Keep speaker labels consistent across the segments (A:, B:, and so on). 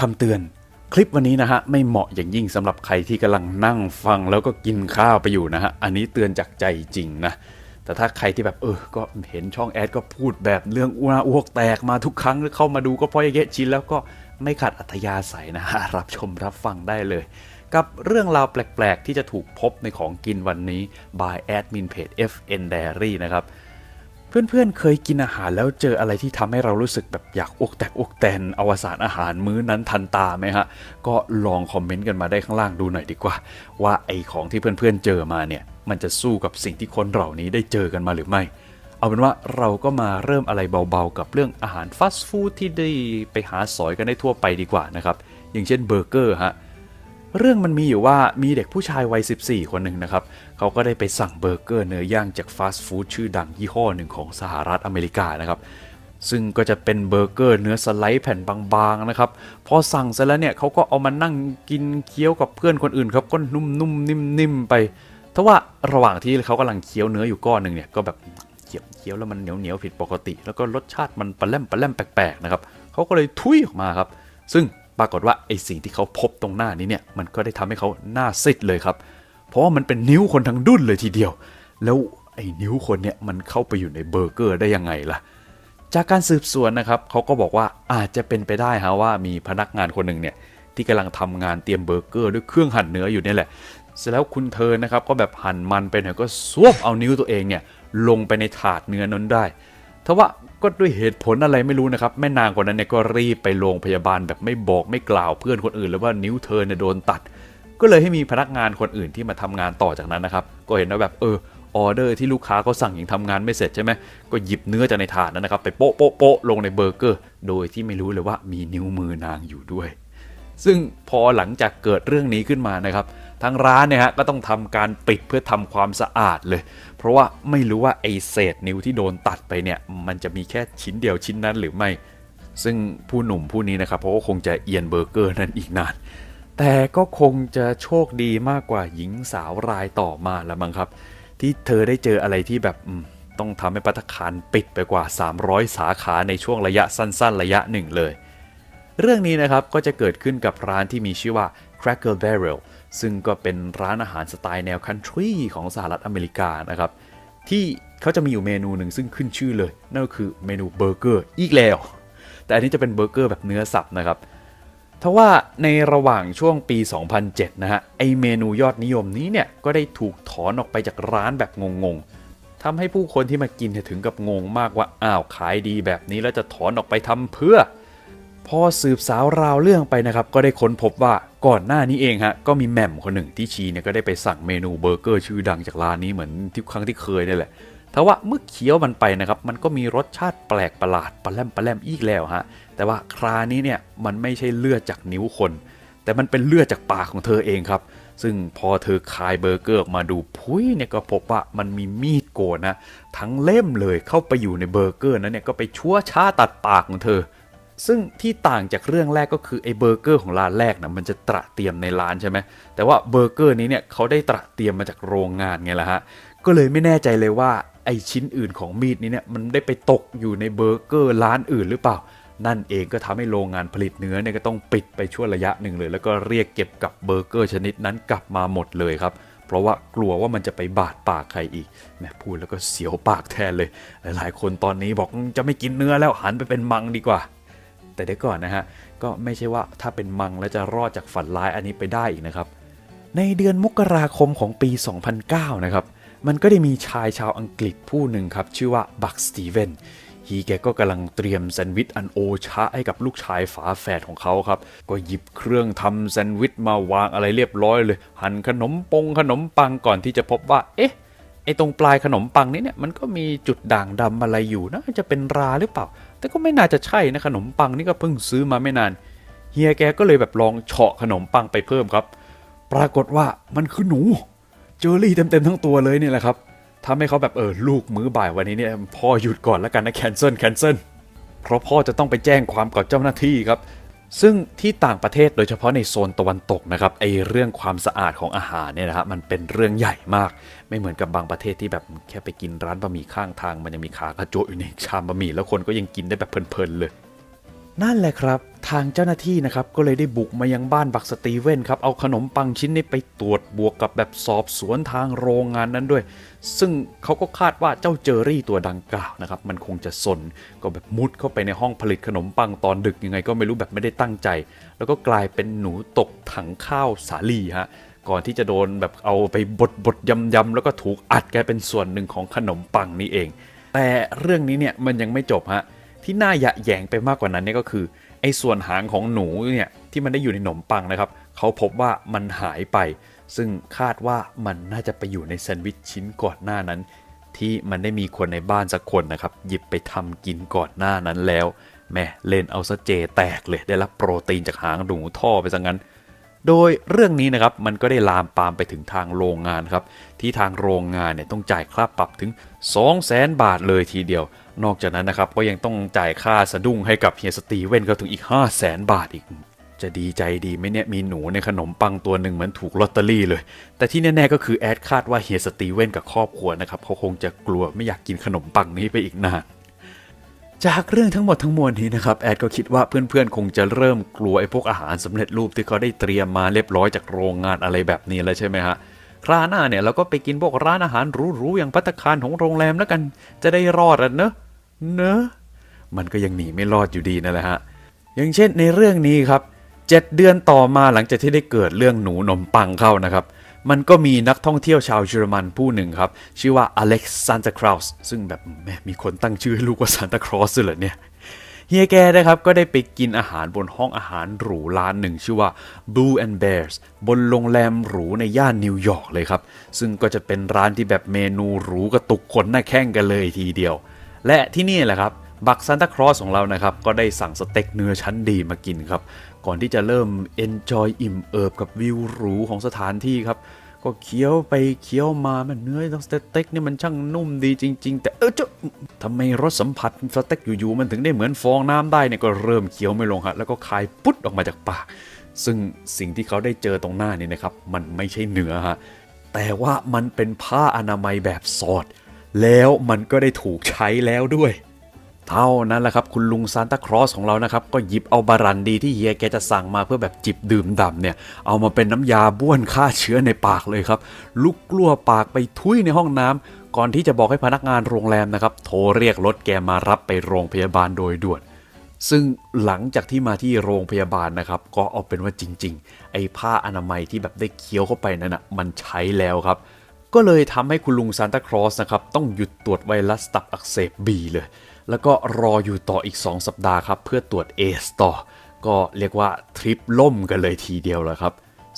A: คำเตือน คลิปวันนี้นะฮะไม่เหมาะอย่างยิ่งสำหรับใครที่กำลังนั่งฟังแล้วก็กินข้าวไปอยู่นะฮะอันนี้เตือนจากใจจริงนะแต่ถ้าใครที่แบบเออ ก็เห็นช่องแอดก็พูดแบบเรื่องอ้วนอ้วกแตกมาทุกครั้งเข้ามาดูก็พราะอย่างเงี้ยชินแล้วก็ไม่ขัดอัธยาศัยนะฮะรับชมรับฟังได้เลย กับเรื่องราวแปลก ๆ ที่จะถูกพบในของกินวันนี้ by admin page FN Diary นะครับ เพื่อนๆเคยกินอาหารแล้วเจออะไรที่ทำให้เรารู้สึกแบบอยากอกแตกอกแตนอวสานอาหารมื้อนั้นทันตาไหมฮะ ก็ลองคอมเมนต์กันมาได้ข้างล่างดูหน่อยดีกว่า ว่าไอของที่เพื่อนๆเจอมาเนี่ย มันจะสู้กับสิ่งที่คนเหล่านี้ได้เจอกันมาหรือไม่ เอาเป็นว่าเราก็มาเริ่มอะไรเบาๆ กับเรื่องอาหารฟาสต์ฟู้ดที่ได้ไปหาสอยกันได้ทั่วไปดีกว่านะครับอย่างเช่นเบอร์เกอร์ฮะ เรื่องมันมีอยู่ว่ามีเด็กผู้ชายวัย 14 คนหนึ่งนะครับ เขาก็ได้ไปสั่งเบอร์เกอร์เนื้อย่างจากฟาสต์ฟู้ดชื่อดังยี่ห้อหนึ่งของสหรัฐอเมริกานะครับ ซึ่งก็จะเป็นเบอร์เกอร์เนื้อสไลด์แผ่นบางๆนะครับ พอสั่งเสร็จแล้วเนี่ยเขาก็เอามานั่งกินเคี้ยวกับเพื่อนคนอื่นครับก็นุ่มๆนิ่มๆไปทว่าระหว่างที่เขากำลังเคี้ยวเนื้ออยู่ก้อนหนึ่งเนี่ยก็แบบเคี้ยวเคี้ยวแล้วมันเหนียวๆผิดปกติ แล้วก็รสชาติมันปลาแลมปลาแลมแปลกๆนะครับเขาก็เลยทุยออกมาครับ ซึ่ง ปรากฏว่าไอสิ่งที่เขาพบตรงหน้านี้เนี่ยมันก็ได้ทำให้เขาหน้าซีดเลยครับ เพราะว่ามันเป็นนิ้วคนทั้งดุ้นเลยทีเดียว แล้วไอ้นิ้วคนเนี่ยมันเข้าไปอยู่ในเบอร์เกอร์ได้ยังไงล่ะ จากการสืบสวนนะครับเขาก็บอกว่าอาจจะเป็นไปได้ฮะว่ามีพนักงานคนหนึ่งเนี่ยที่กำลังทำงานเตรียมเบอร์เกอร์ด้วยเครื่องหั่นเนื้ออยู่เนี่ยแหละ เสร็จแล้วคุณเธอนะครับก็แบบหั่นมันไปหน่อยก็ซวบเอานิ้วตัวเองเนี่ยลงไปในถาดเนื้อนั้นได้ทว่า ก็ด้วยเหตุผลอะไรไม่รู้นะครับ แม่นางคนนั้นเนี่ยก็รีบไปโรงพยาบาลแบบไม่บอกไม่กล่าวเพื่อนคนอื่นเลยว่านิ้วเธอเนี่ยโดนตัด ก็เลยให้มีพนักงานคนอื่นที่มาทำงานต่อจากนั้นนะครับ ก็เห็นว่าแบบเออออเดอร์ที่ลูกค้าเขาสั่งยังทำงานไม่เสร็จใช่ไหมก็หยิบเนื้อจากในถาดนั้นนะครับ ไปโป๊ะโป๊ะโป๊ะลงในเบอร์เกอร์ โดยที่ไม่รู้เลยว่ามีนิ้วมือนางอยู่ด้วย ซึ่งพอหลังจากเกิดเรื่องนี้ขึ้นมานะครับ ทางร้านเนี่ยฮะก็ต้องทำการปิดเพื่อทำความสะอาดเลย เพราะว่าไม่รู้ว่าไอเศษนิ้วที่โดนตัดไปเนี่ยมันจะมีแค่ชิ้นเดียวชิ้นนั้นหรือไม่ ซึ่งผู้หนุ่มผู้นี้นะครับเพราะว่าคงจะเอียนเบอร์เกอร์นั่นอีกนาน แต่ก็คงจะโชคดีมากกว่าหญิงสาวรายต่อมาแล้วมั้งครับ ที่เธอได้เจออะไรที่แบบต้องทำให้ปัตคารปิดไปกว่า 300 สาขาในช่วงระยะสั้น ๆ ระยะหนึ่งเลย เรื่องนี้นะครับก็จะเกิดขึ้นกับร้านที่มีชื่อว่า Cracker Barrel ซึ่งก็เป็นร้านอาหารสไตล์แนวคันทรีของสหรัฐอเมริกานะครับ ที่เขาจะมีอยู่เมนูหนึ่งซึ่งขึ้นชื่อเลย นั่นก็คือเมนูเบอร์เกอร์อีกแล้ว แต่อันนี้จะเป็นเบอร์เกอร์แบบเนื้อสับนะครับทว่าในระหว่างช่วงปี 2007 นะฮะ ไอเมนูยอดนิยมนี้เนี่ย ก็ได้ถูกถอนออกไปจากร้านแบบงงๆทำให้ผู้คนที่มากินถึงกับงงมากว่า อ้าวขายดีแบบนี้แล้วจะถอนออกไปทำเพื่อ พอสืบสาวราวเรื่องไปนะครับ ก็ได้ค้นพบว่าก่อนหน้านี้เองฮะก็มีแหม่มคนหนึ่งที่ชีเนี่ยก็ได้ไปสั่งเมนูเบอร์เกอร์ชื่อดังจากร้านนี้เหมือนที่ครั้งที่เคยนี่แหละทว่าเมื่อเคี้ยวมันไปนะครับ มันก็มีรสชาติแปลกประหลาดปลาแลมปลาแลมอีกแล้วฮะแต่ว่าครานี้เนี่ยมันไม่ใช่เลือดจากนิ้วคน แต่มันเป็นเลือดจากปากของเธอเองครับ ซึ่งพอเธอคายเบอร์เกอร์ออกมาดูพุ้ยเนี่ยก็พบว่ามันมีมีดโกนนะทั้งเล่มเลยเข้าไปอยู่ในเบอร์เกอร์นั้นเนี่ยก็ไปชั่วช้าตัดปากของเธอ ซึ่งที่ต่างจากเรื่องแรกก็คือไอ้เบอร์เกอร์ของร้านแรกนะมันจะตระเตรียมในร้านใช่ไหมแต่ว่าเบอร์เกอร์นี้เนี่ยเขาได้ตระเตรียมมาจากโรงงานไงล่ะฮะก็เลยไม่แน่ใจเลยว่าไอ้ชิ้นอื่นของมีดนี้เนี่ยมันได้ไปตกอยู่ในเบอร์เกอร์ร้านอื่นหรือเปล่า นั่นเองก็ทำให้โรงงานผลิตเนื้อเนี่ยก็ต้องปิดไปช่วงระยะหนึ่งเลย แล้วก็เรียกเก็บกับเบอร์เกอร์ชนิดนั้นกลับมาหมดเลยครับเพราะว่ากลัวว่ามันจะไปบาดปากใครอีกแหมพูดแล้วก็เสียวปากแทนเลย หลาย ๆ คนตอนนี้บอกจะไม่กินเนื้อแล้วหันไปเป็นมังดีกว่า แต่เดี๋ยวก่อนนะฮะ ก็ไม่ใช่ว่าถ้าเป็นมังแล้วจะรอดจากฝันร้ายอันนี้ไปได้อีกนะครับ ในเดือนมกราคมของปี 2009 นะครับ มันก็ได้มีชายชาวอังกฤษผู้หนึ่งครับ ชื่อว่าบักสตีเวนฮีแกก็กำลังเตรียมแซนด์วิชอันโอชะให้กับลูกชายฝาแฝดของเขาครับ ก็หยิบเครื่องทำแซนด์วิชมาวางอะไรเรียบร้อยเลย หั่นขนมปงขนมปังก่อนที่จะพบว่า เอ๊ะไอตรงปลายขนมปังนี้เนี่ยมันก็มีจุดด่างดำอะไรอยู่นะจะเป็นราหรือเปล่า แต่ก็ไม่น่าจะใช่นะขนมปังนี่ก็เพิ่งซื้อมาไม่นาน เฮียแกก็เลยแบบลองเฉาะขนมปังไปเพิ่มครับ ปรากฏว่ามันคือหนู เจอรี่เต็มๆทั้งตัวเลยเนี่แหละครับทำให้เขาแบบเออลูกมื้อบ่ายวันนี้เนี่ยพ่อหยุดก่อนแล้วกันนะแคนเซิลแคนเซิลเพราะพ่อจะต้องไปแจ้งความกับเจ้าหน้าที่ครับ ซึ่งที่ต่างประเทศโดยเฉพาะในโซนตะวันตกนะครับไอเรื่องความสะอาดของอาหารเนี่ยนะฮะมันเป็นเรื่องใหญ่มาก ไม่เหมือนกับบางประเทศที่แบบแค่ไปกินร้านบะหมี่ข้างทาง มันยังมีขากระโจยอยู่ในชามบะหมี่แล้วคนก็ยังกินได้แบบเพลินๆเลย นั่นแหละครับ ทางเจ้าหน้าที่นะครับก็เลยได้บุกมายังบ้านบักสตีเวนครับเอาขนมปังชิ้นนี้ไปตรวจบวกกับแบบสอบสวนทางโรงงานนั้นด้วย ซึ่งเขาก็คาดว่าเจ้าเจอรี่ตัวดังกล่าวนะครับมันคงจะสนก็แบบมุดเข้าไปในห้องผลิตขนมปังตอนดึกยังไง ก็ไม่รู้แบบไม่ได้ตั้งใจ แล้วก็กลายเป็นหนูตกถังข้าวสาลีฮะก่อนที่จะโดนแบบเอาไปบดบดยำยำแล้วก็ถูกอัดกลายเป็นส่วนหนึ่งของขนมปังนี่เอง แต่เรื่องนี้เนี่ยมันยังไม่จบฮะ ที่น่าหยะแยงไปมากกว่านั้นเนี่ยก็คือไอ้ส่วนหางของหนูเนี่ยที่มันได้อยู่ในขนมปังนะครับเขาพบว่ามันหายไป ซึ่งคาดว่ามันน่าจะไปอยู่ในแซนด์วิชชิ้นก่อนหน้านั้น ที่มันได้มีคนในบ้านสักคนนะครับหยิบไปทำกินก่อนหน้านั้นแล้วแม่เล่นเอาซะเจแตกเลยได้รับโปรตีนจากหางหนูท่อไปซะงั้น โดยเรื่องนี้นะครับมันก็ได้ลามปามไปถึงทางโรงงานครับที่ทางโรงงานเนี่ยต้องจ่ายค่าปรับถึง 2 0 0แสนบาทเลยทีเดียว นอกจากนั้นนะครับก็ยังต้องจ่ายค่าสะดุ้งให้กับเฮียสตีเว่นก็ถึงอีก 5 0 0แสนบาทอีก จะดีใจดีไหมเนี่ยมีหนูในขนมปังตัวหนึ่งเหมือนถูกลอตเตอรี่เลย แต่ที่แน่ๆก็คือแอดคาดว่าเฮียสตีเว่นกับครอบครัวนะครับเขาคงจะกลัวไม่อยากกินขนมปังนี้ไปอีกนานจากเรื่องทั้งหมดทั้งมวลนี้นะครับแอดก็คิดว่าเพื่อนๆ คงจะเริ่มกลัวไอ้พวกอาหารสำเร็จรูปที่เขาได้เตรียมมาเรียบร้อยจากโรงงานอะไรแบบนี้แล้วใช่ไหมฮะคราวหน้าเนี่ยเราก็ไปกินพวกร้านอาหารหรูๆอย่างพัตคารของโรงแรมแล้วกันจะได้รอดอะเนอะ เนอะมันก็ยังหนีไม่รอดอยู่ดีนั่นแหละฮะอย่างเช่นในเรื่องนี้ครับเจ็ดเดือนต่อมาหลังจากที่ได้เกิดเรื่องหนูนมปังเข้านะครับ มันก็มีนักท่องเที่ยวชาวเยอรมันผู้หนึ่งครับ ชื่อว่าอเล็กซานตาคราวส์ซึ่งแบบแม่มีคนตั้งชื่อให้ลูกว่าซานตาครอสด้วยเหรอเนี่ยเฮียแกนะครับก็ได้ไปกินอาหารบนห้องอาหารหรูร้านหนึ่ง ชื่อว่า Blue and Bears บนโรงแรมหรูในย่านนิวยอร์กเลยครับ ซึ่งก็จะเป็นร้านที่แบบเมนูหรูกระตุกขนหน้าแข้งกันเลยทีเดียว และที่นี่แหละครับบักซานตาครอสของเรานะครับก็ได้สั่งสเต็กเนื้อชั้นดีมากินครับ ก่อนที่จะเริ่ม enjoy อิ่มเอิบกับวิวหรูของสถานที่ครับ ก็เคี้ยวไปเคี้ยวมามันเนื้อสเต็กนี่มันช่างนุ่มดีจริง ๆ แต่เออเจ้าทำไมรสสัมผัสสเต็กอยู่ๆมันถึงได้เหมือนฟองน้ำได้เนี่ยก็เริ่มเคี้ยวไม่ลงฮะแล้วก็คายปุ๊ดออกมาจากปากซึ่งสิ่งที่เขาได้เจอตรงหน้านี่นะครับ มันไม่ใช่เนื้อฮะแต่ว่ามันเป็นผ้าอนามัยแบบสอด แล้วมันก็ได้ถูกใช้แล้วด้วย เท่านั้นแหละครับคุณลุงซานตาครอสของเรานะครับ ก็หยิบเอาบารันดีที่เฮียแกจะสั่งมาเพื่อแบบจิบดื่มด่ำเนี่ย เอามาเป็นน้ำยาบ้วนฆ่าเชื้อในปากเลยครับ ลุกกลัวปากไปทุยในห้องน้ำก่อนที่จะบอกให้พนักงานโรงแรมนะครับ โทรเรียกรถแกมารับไปโรงพยาบาลโดยด่วนซึ่งหลังจากที่มาที่โรงพยาบาลนะครับ ก็เอาเป็นว่าจริง ๆ ไอ้ผ้าอนามัยที่แบบได้เคี้ยวเข้าไปนั้นนะมันใช้แล้วครับ ก็เลยทำให้คุณลุงซานตาครอสนะครับต้องหยุดตรวจไวรัสตับอักเสบบีเลย แล้วก็รออยู่ต่ออีก 2 สัปดาห์ครับ เพื่อตรวจเอสต่อ ก็เรียกว่าทริปล่มกันเลยทีเดียวแหละครับ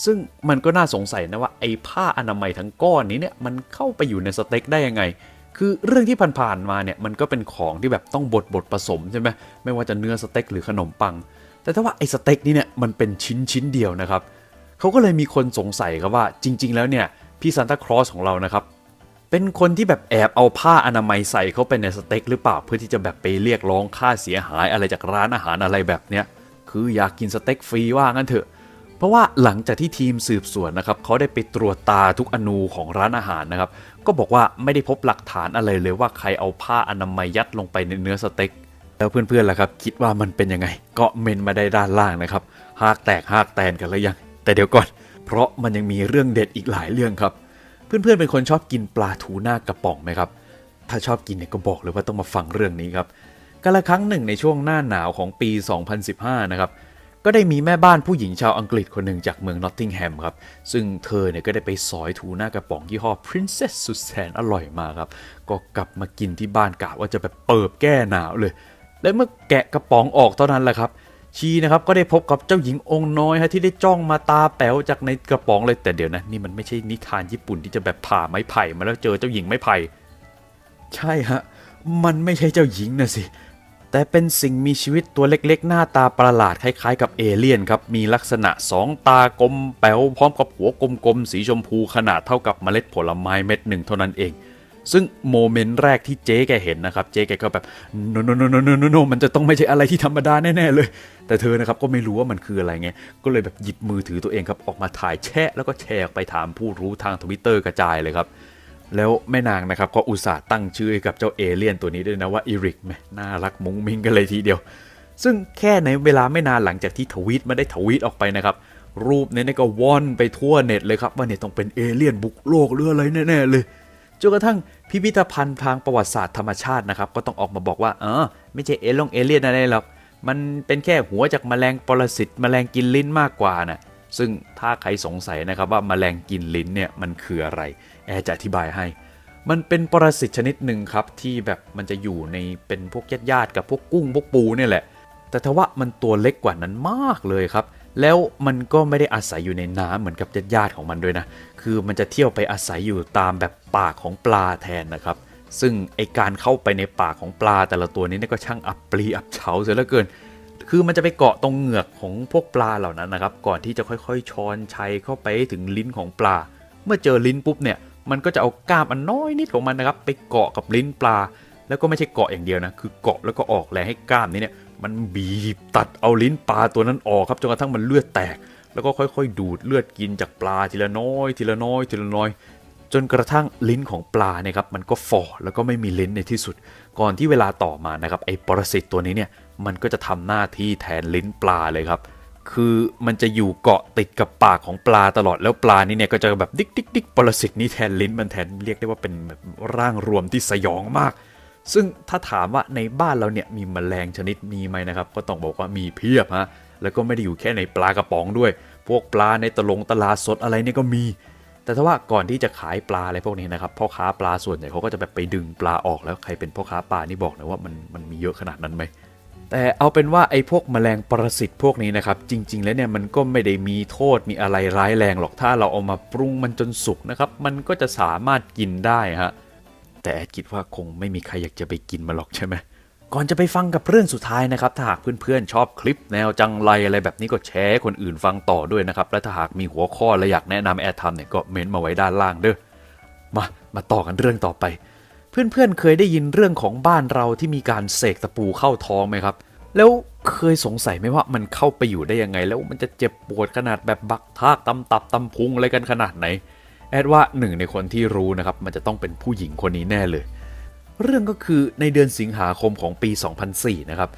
A: ซึ่งมันก็น่าสงสัยนะว่าไอ้ผ้าอนามัยทั้งก้อนนี้เนี่ยมันเข้าไปอยู่ในสเต็กได้ยังไงคือเรื่องที่ผ่านๆมาเนี่ยมันก็เป็นของที่แบบต้องบดบดผสมใช่ไหมไม่ว่าจะเนื้อสเต็กหรือขนมปัง แต่ถ้าว่าไอ้สเต็กนี่เนี่ยมันเป็นชิ้นชิ้นเดียวนะครับเขาก็เลยมีคนสงสัยครับว่าจริง ๆ แล้วเนี่ย พี่ซานตาครอสของเรานะครับ เป็นคนที่แบบแอบเอาผ้าอนามัยใส่เข้าไปในสเต็กหรือเปล่าเพื่อที่จะแบบไปเรียกร้องค่าเสียหายอะไรจากร้านอาหารอะไรแบบเนี้ยคืออยากกินสเต็กฟรีว่างั้นเถอะ เพราะว่าหลังจากที่ทีมสืบสวนนะครับเขาได้ไปตรวจตาทุกอนูของร้านอาหารนะครับ ก็บอกว่าไม่ได้พบหลักฐานอะไรเลยว่าใครเอาผ้าอนามัยยัดลงไปในเนื้อสเต็กแล้วเพื่อนๆล่ะครับ คิดว่ามันเป็นยังไง ก็เมนมาได้ด้านล่างนะครับหากแตกหากแตนกันแล้วยัง แต่เดี๋ยวก่อน เพราะมันยังมีเรื่องเด็ดอีกหลายเรื่องครับ เพื่อนๆเป็นคนชอบกินปลาทูน่ากระป๋องไหมครับ ถ้าชอบกินเนี่ยก็บอกเลยว่าต้องมาฟังเรื่องนี้ครับกาละครั้งหนึ่งในช่วงหน้าหนาวของปี 2015 นะครับก็ได้มีแม่บ้านผู้หญิงชาวอังกฤษคนหนึ่งจากเมืองนอตติงแฮมครับ ซึ่งเธอเนี่ยก็ได้ไปสอยทูน่ากระป๋องยี่ห้อ Princess สุดแสนอร่อยมาครับ ก็กลับมากินที่บ้านกะว่าจะแบบเปิบแก้หนาวเลย และเมื่อแกะกระป๋องออกเท่านั้นแหละครับ ชีนะครับก็ได้พบกับเจ้าหญิงองค์น้อยฮะที่ได้จ้องมาตาแป๋วจากในกระป๋องเลยแต่เดี๋ยวนะนี่มันไม่ใช่นิทานญี่ปุ่นที่จะแบบผ่าไม้ไผ่มาแล้วเจอเจ้าหญิงไม้ไผ่ใช่ฮะมันไม่ใช่เจ้าหญิงนะสิแต่เป็นสิ่งมีชีวิตตัวเล็กๆ หน้าตาประหลาดคล้ายๆ กับเอเลี่ยนครับมีลักษณะสองตากลมแป๋วพร้อมกับหัวกลมๆสีชมพูขนาดเท่ากับเมล็ดผลไม้เม็ดหนึ่งเท่านั้นเอง ซึ่งโมเมนต์แรกที่เจ๊แกเห็นนะครับ เจ๊แกก็แบบโนโนโนโนโนโนโนมันจะต้องไม่ใช่อะไรที่ธรรมดาแน่ๆเลย แต่เธอนะครับก็ไม่รู้ว่ามันคืออะไรไง ก็เลยแบบหยิบมือถือตัวเองครับ ออกมาถ่ายแชะแล้วก็แชร์ออกไปถามผู้รู้ทางทวิตเตอร์กระจายเลยครับ แล้วแม่นางนะครับก็อุตส่าห์ตั้งชื่อให้กับเจ้าเอเลี่ยนตัวนี้ด้วยนะว่าอีริกแหมน่ารักมุ้งมิ้งกันเลยทีเดียว ซึ่งแค่ในเวลาไม่นานหลังจากที่ทวีตมาได้ทวีตออกไปนะครับรูปเนี้เนี่ยก็ว่อนไปทั่วเน็ตเลยครับว่าเนี่ยต้องเป็นเอเลี่ยนบุกโลกหรืออะไรแน่ๆเลย จนกระทั่งพิพิธภัณฑ์ทางประวัติศาสตร์ธรรมชาตินะครับ ก็ต้องออกมาบอกว่าเออไม่ใช่เอลงเอเลี่ยนอะไรหรอกมันเป็นแค่หัวจากแมลงปรสิตแมลงกินลิ้นมากกว่านะซึ่งถ้าใครสงสัยนะครับว่าแมลงกินลิ้นเนี่ยมันคืออะไร แอร์จะอธิบายให้ มันเป็นปรสิตชนิดหนึ่งครับที่แบบมันจะอยู่ในเป็นพวกญาติๆกับพวกกุ้งพวกปูเนี่ยแหละ แต่ทว่ามันตัวเล็กกว่านั้นมากเลยครับ แล้วมันก็ไม่ได้อาศัยอยู่ในน้ำเหมือนกับญาติๆของมันด้วยนะ คือมันจะเที่ยวไปอาศัยอยู่ตามแบบปากของปลาแทนนะครับ ซึ่งไอการเข้าไปในปากของปลาแต่ละตัวนี้นก็ช่างอับปรีอับเฉาเสียเหลือเกิน คือมันจะไปเกาะตรงเหงือกของพวกปลาเหล่านั้นนะครับ ก่อนที่จะค่อยๆ ช้อนชัยเข้าไปถึงลิ้นของปลา เมื่อเจอลิ้นปุ๊บเนี่ย มันก็จะเอาก้ามอันน้อยนิดของมันนะครับ ไปเกาะกับลิ้นปลา แล้วก็ไม่ใช่เกาะอย่างเดียวนะ คือเกาะแล้วก็ออกแรงให้ก้ามนี้เนี่ย มันบีบตัดเอาลิ้นปลาตัวนั้นออกครับจนกระทั่งมันเลือดแตก แล้วก็ค่อยๆ ดูดเลือดกินจากปลาทีละน้อย ทีละน้อย ทีละน้อย จนกระทั่งลิ้นของปลาเนี่ยครับมันก็ฝ่อแล้วก็ไม่มีลิ้นในที่สุด ก่อนที่เวลาต่อมานะครับไอ้ปรสิตตัวนี้เนี่ยมันก็จะทำหน้าที่แทนลิ้นปลาเลยครับคือมันจะอยู่เกาะติดกับปากของปลาตลอดแล้วปลานี่เนี่ยก็จะแบบดิกดิกดิกปรสิตนี่แทนลิ้นมันแทนเรียกได้ว่าเป็นแบบร่างรวมที่สยองมาก ซึ่งถ้าถามว่าในบ้านเราเนี่ยมีแมลงชนิดมีไหมนะครับ ก็ต้องบอกว่ามีเพียบฮะแล้วก็ไม่ได้อยู่แค่ในปลากระป๋องด้วย พวกปลาในตลงตลาดสดอะไรเนี่ยก็มี แต่ถ้าว่าก่อนที่จะขายปลาอะไรพวกนี้นะครับพ่อค้าปลาส่วนใหญ่เขาก็จะแบบไปดึงปลาออกแล้วใครเป็นพ่อค้าปลานี่บอกหน่อยว่ามันมันมีเยอะขนาดนั้นไหมแต่เอาเป็นว่าไอ้พวกแมลงปรสิตพวกนี้นะครับจริง ๆ แล้วเนี่ยมันก็ไม่ได้มีโทษมีอะไรร้ายแรงหรอกถ้าเราเอามาปรุงมันจนสุกนะครับมันก็จะสามารถกินได้ฮะ แต่แอดคิดว่าคงไม่มีใครอยากจะไปกินมันหรอกใช่ไหมก่อนจะไปฟังกับเรื่องสุดท้ายนะครับ ถ้าหากเพื่อนๆชอบคลิปแนวจังไรอะไรแบบนี้ก็แชร์คนอื่นฟังต่อด้วยนะครับ และถ้าหากมีหัวข้อและอยากแนะนำแอดทำเนี่ยก็เม้นมาไว้ด้านล่างเด้อมามาต่อกันเรื่องต่อไป เพื่อนๆเคยได้ยินเรื่องของบ้านเราที่มีการเสกตะปูเข้าท้องไหมครับ แล้วเคยสงสัยไหมว่ามันเข้าไปอยู่ได้ยังไง แล้วมันจะเจ็บปวดขนาดแบบบักทากตำตับตำพุงอะไรกันขนาดไหน แอดว่าหนึ่งในคนที่รู้นะครับมันจะต้องเป็นผู้หญิงคนนี้แน่เลย เรื่องก็คือในเดือนสิงหาคมของปี 2004 นะครับ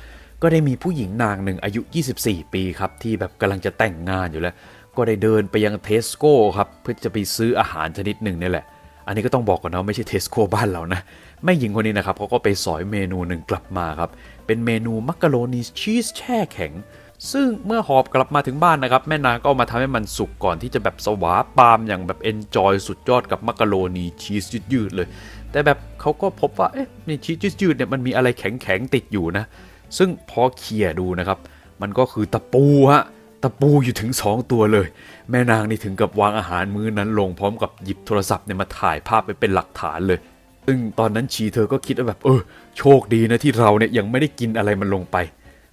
A: ก็ได้มีผู้หญิงนางหนึ่งอายุ 24 ปีครับ ที่แบบกำลังจะแต่งงานอยู่แล้ว ก็ได้เดินไปยังเทสโก้ครับเพื่อจะไปซื้ออาหารชนิดหนึ่งนี่แหละ อันนี้ก็ต้องบอกก่อนนะไม่ใช่เทสโก้บ้านเรานะแม่หญิงคนนี้นะครับเขาก็ไปสอยเมนูหนึ่งกลับมาครับเป็นเมนูมักกะโรนีชีสแช่แข็ง ซึ่งเมื่อหอบกลับมาถึงบ้านนะครับ แม่นางก็ามาทำให้มันสุกก่อนที่จะแบบสวาปามอย่างแบบเอนจอยสุดยอดกับมักกะโรนีชีสยืดๆเลย แต่แบบเขาก็พบว่าเอ๊ะในชีสยืดๆเนี่ยมันมีอะไรแข็งๆติดอยู่นะ ซึ่งพอเขี่ยดูนะครับ มันก็คือตะปูฮะตะปูอยู่ถึง 2 ตัวเลย แม่นางนี่ถึงกับวางอาหารมื้อนั้นลงพร้อมกับหยิบโทรศัพท์เนี่ยมาถ่ายภาพไปเป็นหลักฐานเลยซึ่งตอนนั้นชีเธอก็คิดว่าแบบเออโชคดีนะที่เราเนี่ยยังไม่ได้กินอะไรมันลงไป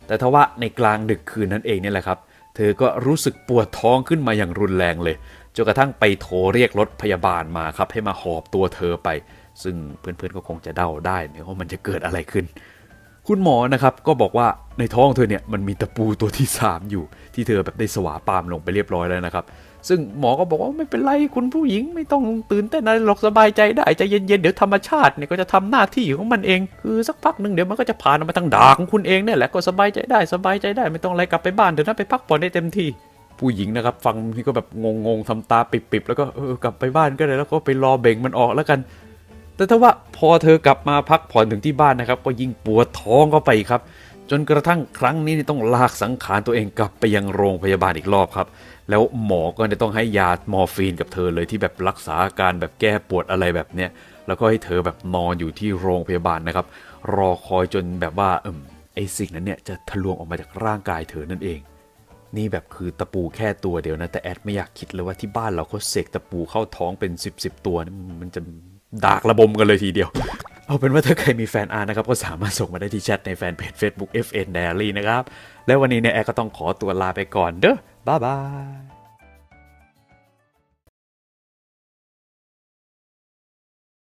A: แต่ทว่าในกลางดึกคืนนั้นเองเนี่ยแหละครับ เธอก็รู้สึกปวดท้องขึ้นมาอย่างรุนแรงเลยจนกระทั่งไปโทรเรียกรถพยาบาลมาครับ ให้มาหอบตัวเธอไป ซึ่งเพื่อนๆก็คงจะเดาได้นะว่ามันจะเกิดอะไรขึ้น คุณหมอนะครับก็บอกว่าในท้องเธอเนี่ยมันมีตะปูตัวที่ 3 อยู่ ที่เธอแบบได้สวาปามลงไปเรียบร้อยแล้วนะครับ ซึ่งหมอก็บอกว่าไม่เป็นไรคุณผู้หญิงไม่ต้องตื่นเต้นอะไรหรอกสบายใจได้ใจเย็นๆเดี๋ยวธรรมชาติเนี่ยก็จะทำหน้าที่ของมันเองคือสักพักหนึ่งเดี๋ยวมันก็จะผ่านออกมาทางดาของคุณเองเนี่ยแหละก็สบายใจได้สบายใจได้ไม่ต้องอะไรกลับไปบ้านเดี๋ยวนะไปพักผ่อนได้เต็มที่ผู้หญิงนะครับฟังนี่ก็แบบงงๆทำตาปิบๆแล้วก็เออกลับไปบ้านก็เลยแล้วก็ไปรอเบ่งมันออกแล้วกัน แต่ถ้าว่าพอเธอกลับมาพักผ่อนถึงที่บ้านนะครับ ก็ยิ่งปวดท้องเข้าไปครับ จนกระทั่งครั้งนี้ต้องลากสังขารตัวเองกลับไปยังโรงพยาบาลอีกรอบครับ แล้วหมอก็จะต้องให้ยามอร์ฟีนกับเธอเลยที่แบบรักษาอาการแบบแก้ปวดอะไรแบบเนี้ยแล้วก็ให้เธอแบบนอนอยู่ที่โรงพยาบาลนะครับ รอคอยจนแบบว่าเอมไอสิ่งนั้นเนี่ยจะทะลวงออกมาจากร่างกายเธอนั่นเอง นี่แบบคือตะปูแค่ตัวเดียวนะแต่แอดไม่อยากคิดเลยว่าที่บ้านเราเขาเสกตะปูเข้าท้องเป็น 10บสตัวนี่มันจะดากระบมกันเลยทีเดียว เอาเป็นว่าถ้าใครมีแฟนอาร์นะครับ ก็สามารถส่งมาได้ที่แชทในแฟนเพจ Facebook FN Diary นะครับ แล้ววันนี้เนี่ยแอดก็ต้องขอตัวลาไปก่อนเด้อบ๊ายบาย